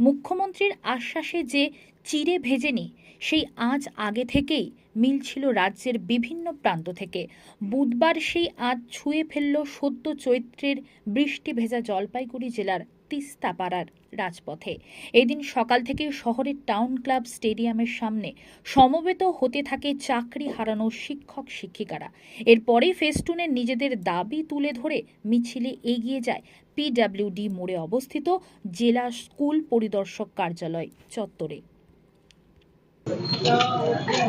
মুখ্যমন্ত্রীর আশ্বাসে যে চিরে ভেজেনি, সেই আঁচ আগে থেকেই মিল ছিল রাজ্যের বিভিন্ন প্রান্ত থেকে। বুধবার সেই আঁচ ছুঁয়ে ফেলল সদ্য চৈত্রের বৃষ্টি ভেজা জলপাইগুড়ি জেলার তিস্তাপাড়ার রাজপথে। এদিন সকাল থেকে শহরের টাউন ক্লাব স্টেডিয়ামের সামনে সমবেত হতে থাকে চাকরি হারানো শিক্ষক, শিক্ষিকারা। এরপরে ফেস্টুনে নিজেদের দাবি তুলে ধরে মিছিলে এগিয়ে যায় পিডাব্লিউডি মোড়ে অবস্থিত জেলা স্কুল পরিদর্শক কার্যালয় চত্বরে।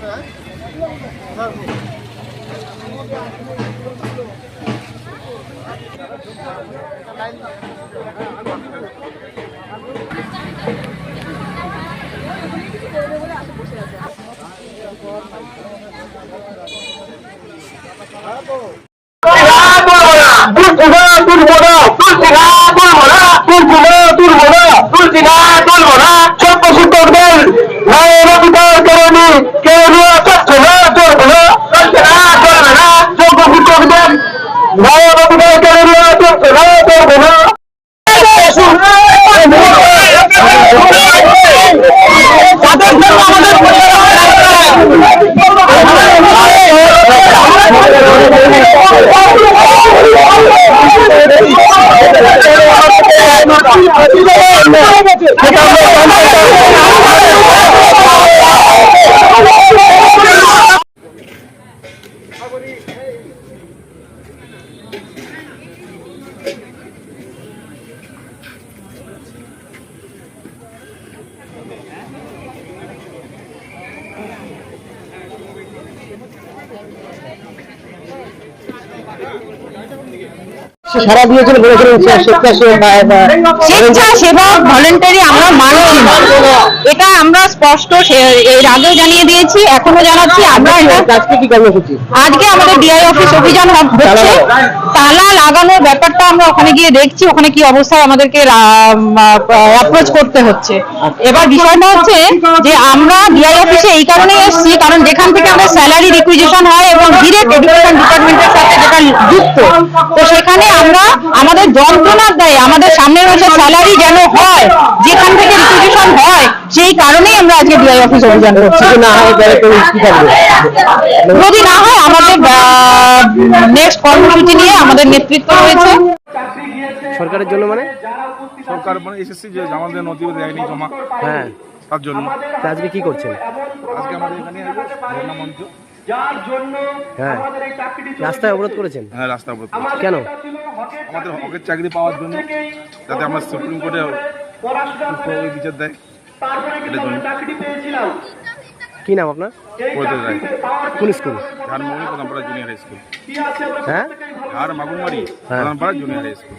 Thank you. 对对对对别着 সারা দিয়েছিল বলেছিলেন স্বেচ্ছাসেবক ভলেন্টারি আমরা মানছি না। এটা আমরা স্পষ্ট এর আগেও জানিয়ে দিয়েছি এখনও জানাচ্ছি আমরা আজকে কি কর্মসূচি? আজকে আমাদের ডিআই অফিস অভিযান হচ্ছে। তালা লাগানোর ব্যাপারটা আমরা ওখানে গিয়ে দেখছি ওখানে কি অবস্থায় আমাদেরকে অ্যাপ্রোচ করতে হচ্ছে। এবার বিষয়টা হচ্ছে যে আমরা ডিআই অফিসে এই কারণে এসেছি কারণ যেখান থেকে আমাদের স্যালারি রিকুইজিশন হয় এবং ডিরেক্ট এডুকেশন ডিপার্টমেন্টের যুক্ত। তো সেখানে আমরা আমাদের যন্ত্রণার দায়ে আমাদের সামনের মাসে স্যালারি যেন হয় যেখান থেকে রিকুইজিশন হয় সেই কারণেই আমরা আজকে ডিআই অফিস অভিযান করছি। যদি না হয় যদি না হয় আমাদের নেক্সট কর্মসূচি নিয়ে আমাদের নেতৃত্ব রয়েছে। সরকারের জন্য মানে? সরকার মানে এসএসসি যে আমাদের নথিও দেয়নি জমা। হ্যাঁ। তার জন্য। আজকে কি করছেন? আজকে আমাদের এখানে এই যে ধর্ণা মঞ্চ হ্যাঁ রাস্তায় অবরোধ করেছেন? হ্যাঁ রাস্তা অবরোধ। কেন? আমাদের হকের চাকরি পাওয়ার জন্য যাতে আমরা সুপ্রিম কোর্টে বিচার দেয়। এটার জন্য। কি নাম আপনার? কোন school? Jharmuri Pradhanpara junior high school হ্যাঁ? ঝাড় মাগুমারি হ্যাঁ। Pradhanpara junior high school